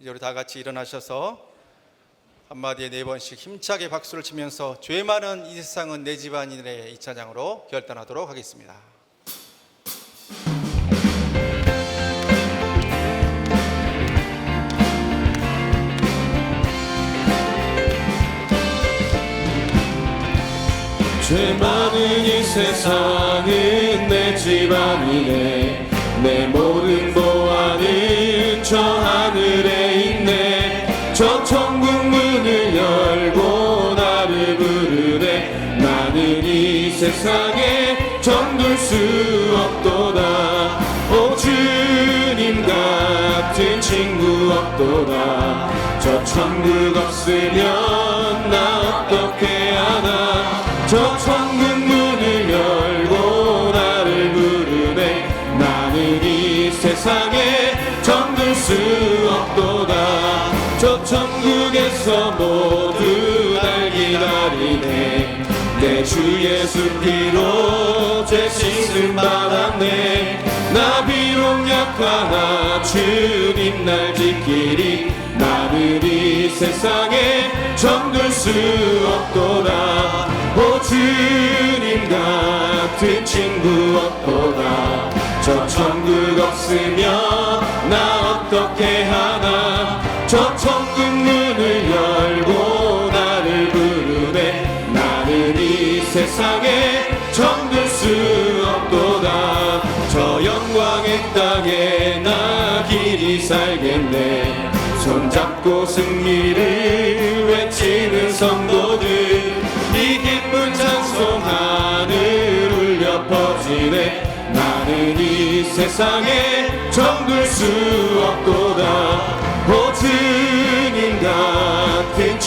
이제 우리 다 같이 일어나셔서 한마디에 네 번씩 힘차게 박수를 치면서 죄 많은 이 세상은 내 집안이네 이 찬양으로 결단하도록 하겠습니다. 죄 많은 이 세상은 내 집안이네 내 모든 보안은 저 있네 저 천국 문을 열고 나를 부르네. 나는 이 세상에 정들 수 없도다. 오 주님 같은 친구 없도다. 저 천국 없으면 나 어떻게 하나. 저 천국 문을 열고 나를 부르네. 나는 이 세상에 정들 수 없도다 저 천국에서 모두 날 기다리네. 내 주 예수 피로 죄 씻음 받았네 나 비록 약하나 주님 날 지키리. 나는 이 세상에 정들 수 없도다. 오 주님 같은 친구 없도다. 저 천국 없으면 나 어떻게 하나 저 천국 문을 열고 나를 부르네. 나는 이 세상에 정들 수 없도다. 저 영광의 땅에 나 길이 살겠네. 손잡고 승리를 외치는 성도들 이 기쁜 찬송 하늘 울려 퍼지네. 나는 이 세상에 정들 수 없도다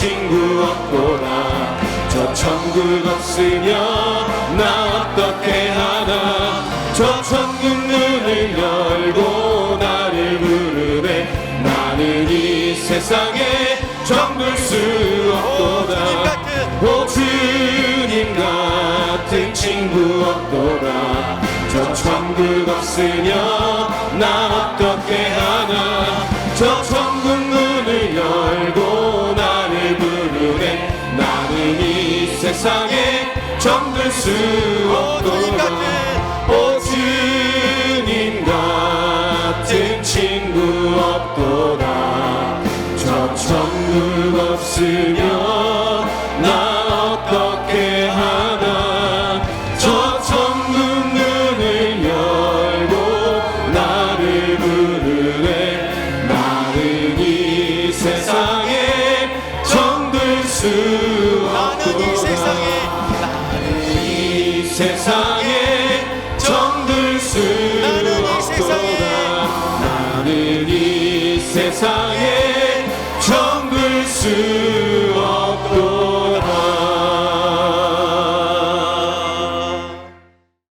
친구 없도다 저 천국 없으면 나 어떻게 하나? 저 천국 문을 열고 나를 부르네. 나는 이 세상에 정들 수 없도다. 오 주님 같은 친구 없도다. 저 천국 없으면 나 어떻게 하나 세상에 정들 수 없도다 오 주님 같은 친구 없도다 저 천국 없으면 세상에 정들 수 없도다. 나는 이 세상에